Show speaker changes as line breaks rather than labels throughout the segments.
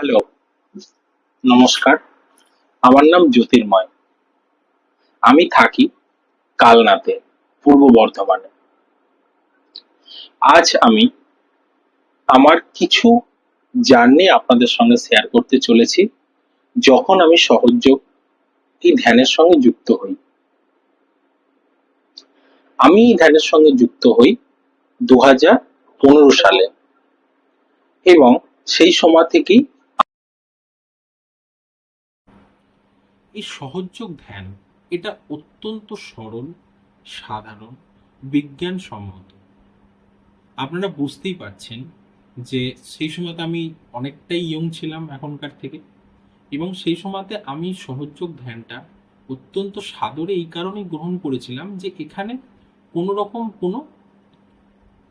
Hello নমস্কার। আমার নাম জ্যোতির্ময়। আমি থাকি কালনাতে, পূর্ব বর্ধমানে। আজ আমি আমার কিছু জার্নি আপনাদের সঙ্গে শেয়ার করতে চলেছি, যখন আমি সহযোগ এই ধ্যানের সঙ্গে যুক্ত হই। আমি এই ধ্যানের সঙ্গে যুক্ত হই দু হাজার পনেরো সালে এবং সেই সময় থেকেই
এই সহযোগ ধ্যান, এটা অত্যন্ত সরল, সাধারণ, বিজ্ঞানসম্মত। আপনারা বুঝতেই পারছেন যে সেই সময়তে আমি অনেকটাই ইয়ং ছিলাম এখনকার থেকে এবং সেই সময়তে আমি সহযোগ ধ্যানটা অত্যন্ত সাদরে এই কারণেই গ্রহণ করেছিলাম যে এখানে কোনো রকম কোনো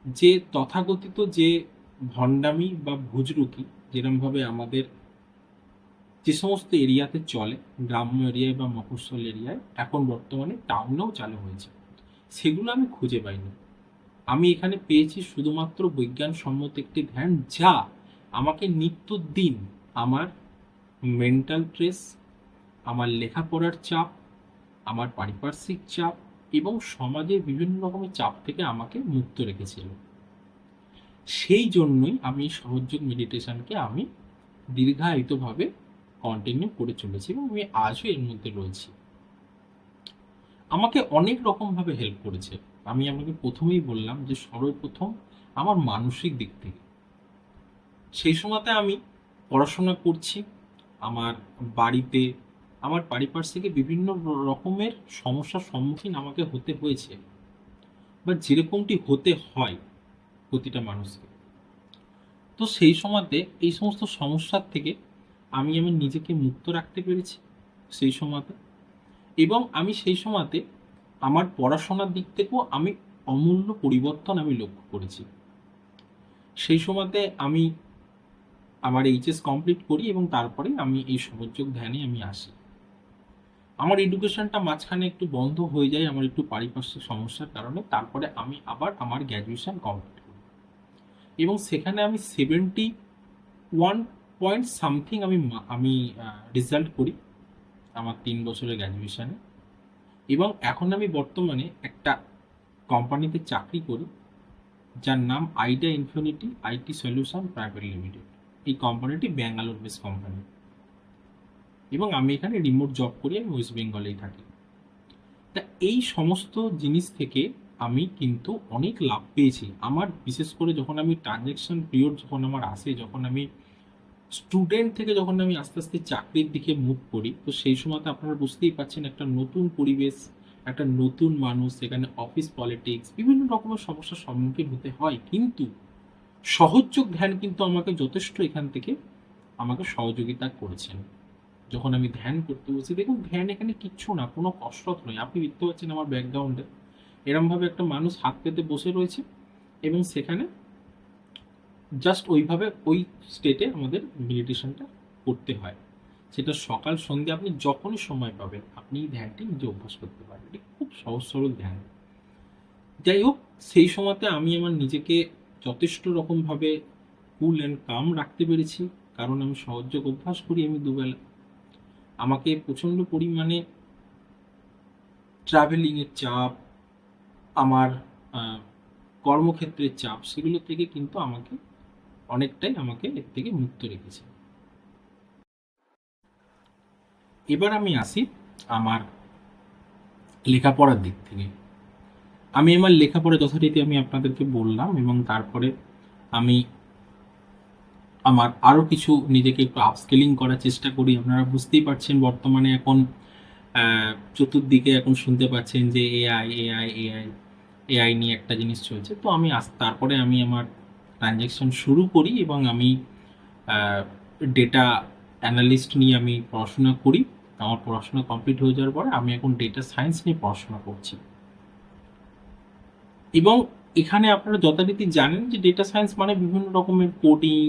যে তথাকথিত যে ভণ্ডামি বা ভুজরুকি, যেরমভাবে আমাদের যে সমস্ত এরিয়াতে চলে, গ্রাম্য এরিয়ায় বা মফস্বল এরিয়ায়, এখন বর্তমানে টাউনেও চালু হয়েছে। সেগুলো আমি খুঁজে পাইনি। আমি এখানে পেয়েছি শুধুমাত্র বিজ্ঞানসম্মত একটি ধ্যান, যা আমাকে নিত্যদিন আমার মেন্টাল স্ট্রেস আমার লেখাপড়ার চাপ, আমার পারিপার্শ্বিক চাপ এবং সমাজের বিভিন্ন রকমের চাপ থেকে আমাকে মুক্ত রেখেছিল। সেই জন্যই আমি সহযোগ মেডিটেশনকে আমি দীর্ঘায়িতভাবে কন্টিনিউ করে চলেছি এবং আমি আজও এর মধ্যে রয়েছি। আমাকে অনেক রকমভাবে হেল্প করেছে। আমি আপনাকে প্রথমেই বললাম যে সর্বপ্রথম আমার মানসিক দিক থেকে। সেই সময়তে আমি পড়াশোনা করছি, আমার বাড়িতে, আমার পারিপার্শ্বিকে বিভিন্ন রকমের সমস্যার সম্মুখীন আমাকে হতে হয়েছে বা যেরকমটি হতে হয় প্রতিটা মানুষকে। তো সেই সময়তে এই সমস্ত সমস্যার থেকে আমি আমি নিজেকে মুক্ত রাখতে পেরেছি সেই সময়তে। এবং আমি সেই সময়তে আমার পড়াশোনার দিক থেকেও আমি অমূল্য পরিবর্তন আমি লক্ষ্য করেছি। সেই সময়তে আমি আমার এইচএস কমপ্লিট করি এবং তারপরে আমি এই সহযোগ ধ্যানে আমি আসি। আমার এডুকেশনটা মাঝখানে একটু বন্ধ হয়ে যায়, আমার একটু পারিপার্শ্বিক সমস্যার কারণে, তারপরে আমি আবার আমার গ্র্যাজুয়েশন কমপ্লিট করি। এবং সেখানে আমি সেভেন্টি ওয়ান পয়েন্ট সামথিং আমি আমি রেজাল্ট করি আমার তিন বছরের গ্র্যাজুয়েশানে এবং এখন আমি বর্তমানে একটা কোম্পানিতে চাকরি করি, যার নাম Idea Infinity IT Solution Private Limited এই কোম্পানিটি ব্যাঙ্গালোর বেস কোম্পানি এবং আমি এখানে রিমোট জব করি, আমি ওয়েস্ট বেঙ্গলেই থাকি। তা এই সমস্ত জিনিস থেকে আমি কিন্তু অনেক লাভ পেয়েছি। আমার, বিশেষ করে যখন আমি ট্রানজ্যাকশন পিরিয়ড যখন আমার আসে, যখন আমি স্টুডেন্ট থেকে যখন আমি আস্তে আস্তে চাকরির দিকে মুভ করি, তো সেই সময়তে আপনারা বুঝতেই পারছেন একটা নতুন পরিবেশ, একটা নতুন মানুষ সেখানে অফিস পলিটিক্স বিভিন্ন রকমের সমস্যার সম্মুখীন হতে হয়। কিন্তু সহযোগ ধ্যান কিন্তু আমাকে যথেষ্ট এখান থেকে আমাকে সহযোগিতা করেছেন। যখন আমি ধ্যান করতে বসি দেখুন, ধ্যান এখানে কিচ্ছু না, কোনো কসরত নয়। আপনি দেখতে পাচ্ছেন আমার ব্যাকগ্রাউন্ডে এরমভাবে একটা মানুষ হাত পেতে বসে রয়েছে এবং সেখানে জাস্ট ওইভাবে ওই স্টেটে আমাদের মেডিটেশনটা করতে হয়। সেটা সকাল, সন্ধ্যে আপনি যখনই সময় পাবেন, আপনি ধ্যানটি নিজে অভ্যাস করতে পারেন এটি খুব সহজ, সরল ধ্যান। যাই হোক, সেই সময়তে আমি আমার নিজেকে যথেষ্ট রকমভাবে কুল অ্যান্ড কাম রাখতে পেরেছি, কারণ আমি সহযোগ অভ্যাস করি আমি দুবেলা। আমাকে প্রচণ্ড পরিমাণে ট্রাভেলিংয়ের চাপ, আমার কর্মক্ষেত্রের চাপ, সেগুলো থেকে কিন্তু আমাকে অনেকটাই আমাকে এর থেকে মুক্ত রেখেছে। এবার আমি আসি আমার লেখাপড়ার দিক থেকে। আমি আমার লেখাপড়া যথারীতি আমি আপনাদেরকে বললাম এবং তারপরে আমি আমার আরও কিছু নিজেকে একটু আপস্কেলিং করার চেষ্টা করি। আপনারা বুঝতেই পারছেন বর্তমানে এখন চতুর্দিকে এখন শুনতে পাচ্ছেন যে এআই এআই এআই এআই নিয়ে একটা জিনিস চলছে। তো আমি আস, তারপরে আমি আমার ট্রানজ্যাকশন শুরু করি এবং আমি ডেটা অ্যানালিস্ট নিয়ে আমি পড়াশোনা করি। আমার পড়াশোনা কমপ্লিট হয়ে যাওয়ার পরে আমি এখন ডেটা সায়েন্স নিয়ে পড়াশোনা করছি। এবং এখানে আপনারা যথারীতি জানেন যে ডেটা সায়েন্স মানে বিভিন্ন রকমের কোডিং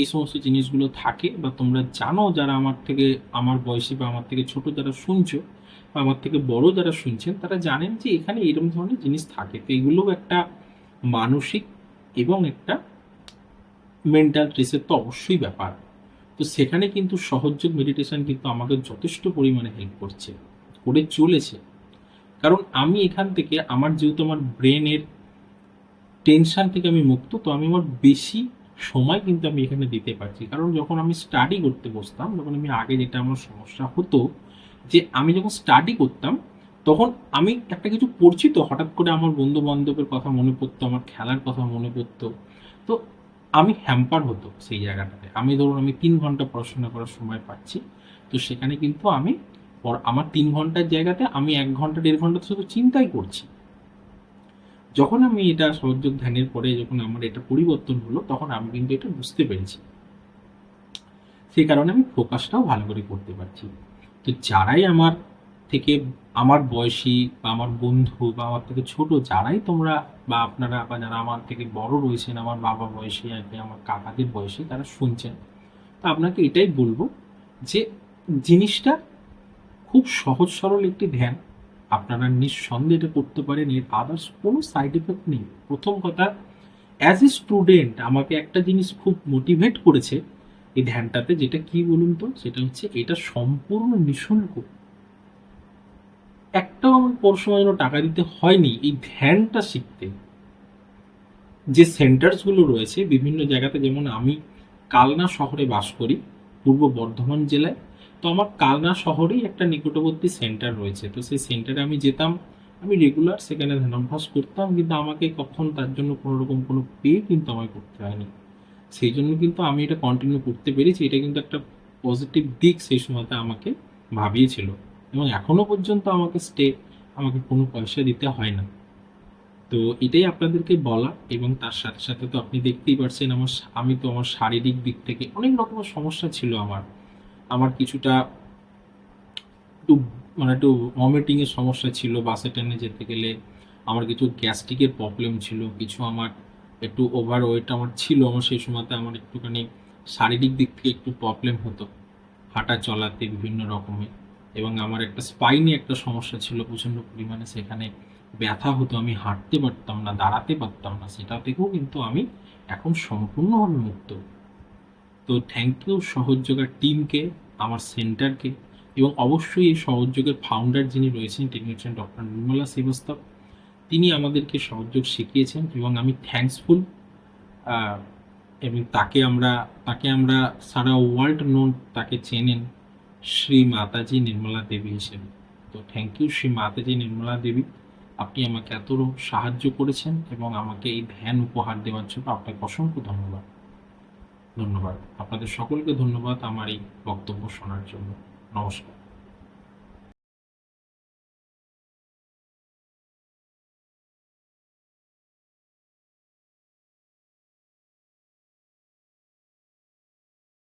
এই সমস্ত জিনিসগুলো থাকে। বা তোমরা জানো যারা আমার থেকে, আমার বয়সী বা আমার থেকে ছোট যারা শুনছো বা আমার থেকে বড় যারা শুনছেন, তারা জানেন যে এখানে এরকম ধরনের জিনিস থাকে। তো এগুলোও একটা মানসিক এবং একটা মেন্টাল স্ট্রেসের তো অবশ্যই ব্যাপার। তো সেখানে কিন্তু সহযোগ মেডিটেশন কিন্তু আমাকে যথেষ্ট পরিমাণে হেল্প করছে, করে চলেছে। কারণ আমি এখান থেকে আমার যেহেতু আমার ব্রেনের টেনশন থেকে আমি মুক্ত, তো আমি আমার বেশি সময় কিন্তু আমি এখানে দিতে পারছি। কারণ যখন আমি স্টাডি করতে বসতাম যখন আমি আগে যেটা আমার সমস্যা হতো, যে আমি যখন স্টাডি করতাম তখন আমি একটা কিছু পড়ছি তো, হঠাৎ করে আমার বন্ধু বান্ধবের কথা মনে পড়তো, আমার খেলার কথা মনে পড়তো। তো আমি হ্যাম্পার হতো সেই জায়গাটাতে। আমি ধরুন আমি তিন ঘণ্টা পড়াশোনা করার সময় পাচ্ছি, তো সেখানে কিন্তু আমি আমার তিন ঘণ্টার জায়গাতে আমি এক ঘণ্টা, দেড় ঘণ্টা শুধু চিন্তাই করছি। যখন আমি এটা সহযোগ ধ্যানের পরে যখন আমার এটা পরিবর্তন হলো, তখন আমি কিন্তু এটা বুঝতে পেরেছি। সেই কারণে আমি ফোকাসটাও ভালো করে করতে পারছি। তো যারাই আমার থেকে আমার বয়সী বা আমার বন্ধু বা আমার থেকে ছোট যারাই তোমরা বা আপনারা বা যারা আমার থেকে বড় রয়েছেন, আমার বাবা বয়সী আর কি আমার কাকাদের বয়সী তারা শুনছেন। তো আপনাকে এটাই বলব যে জিনিসটা খুব সহজ সরল একটি ধ্যান। আপনারা নিঃসন্দেহে এটা করতে পারেন, এর আদার্স কোনো সাইড এফেক্ট নেই। প্রথম কথা অ্যাজ এ স্টুডেন্ট আমাকে একটা জিনিস খুব মোটিভেট করেছে এই ধ্যানটাতে, যেটা কি বলুন তো? সেটা হচ্ছে এটা সম্পূর্ণ নিঃশুল্ক একটাও আমার পড়াশোনার জন্য টাকা দিতে হয়নি, এই ধ্যানটা শিখতে। যে সেন্টার্সগুলো রয়েছে, বিভিন্ন জায়গাতে যেমন আমি কালনা শহরে বাস করি, পূর্ব বর্ধমান জেলায়, তো আমার কালনা শহরেই একটা নিকটবর্তী সেন্টার রয়েছে। তো সেই সেন্টারে আমি যেতাম, আমি রেগুলার সেখানে ধ্যানাভ্যাস করতাম, কিন্তু আমাকে কখন তার জন্য কোনো রকম কোনো পে কিন্তু আমায় করতে হয়নি। সেই জন্য কিন্তু আমি এটা কন্টিনিউ করতে পেরেছি, এটা কিন্তু একটা পজিটিভ দিক সেই সময়তে আমাকে ভাবিয়েছিল। এবং এখনও পর্যন্ত আমাকে স্টে আমাকে কোনো পয়সা দিতে হয় না। তো এটাই আপনাদেরকে বলা এবং তার সাথে সাথে তো আপনি দেখতেই পারছেন আমার আমি তো আমার শারীরিক দিক থেকে অনেক রকমের সমস্যা ছিল আমার। আমার কিছুটা একটু মানে একটু ভমিটিং এর সমস্যা ছিল বাসে ট্রেনে যেতে গেলে। আমার কিছু গ্যাস্ট্রিকের প্রবলেম ছিল, কিছু আমার একটু ওভার ওয়েট আমার ছিল, আমার সেই সময়তে আমার একটুখানি শারীরিক দিক থেকে একটু প্রবলেম হতো। হাঁটা চলাতে বিভিন্ন রকমের। এবং আমার একটা স্পাইনে একটা সমস্যা ছিল প্রচণ্ড পরিমাণে, সেখানে ব্যথা হতো, আমি হাঁটতে পারতাম না, দাঁড়াতে পারতাম না, সেটা থেকেও কিন্তু আমি এখন সম্পূর্ণভাবে মুক্ত। তো থ্যাংক ইউ সহযোগার টিমকে আমার সেন্টারকে এবং অবশ্যই এই সহযোগের ফাউন্ডার যিনি রয়েছেন তিনি হচ্ছেন ডক্টর নির্মলা শ্রীবাস্তব, তিনি আমাদেরকে সহযোগ শিখিয়েছেন এবং আমি থ্যাঙ্কসফুল এবং তাকে আমরা তাকে আমরা সারা ওয়ার্ল্ড নোন তাকে চেনেন। শ্রী মাতাজি নির্মলা দেবী হিসেবে। তো থ্যাংক ইউ শ্রী মাতাজি নির্মলা দেবী আপনি আমাকে এত সাহায্য করেছেন এবং আমাকে এই ধ্যান উপহার দেওয়ার জন্য আপনাকে অসংখ্য ধন্যবাদ। ধন্যবাদ। আপনাদের সকলকে ধন্যবাদ আমার এই বক্তব্য শোনার জন্য। নমস্কার।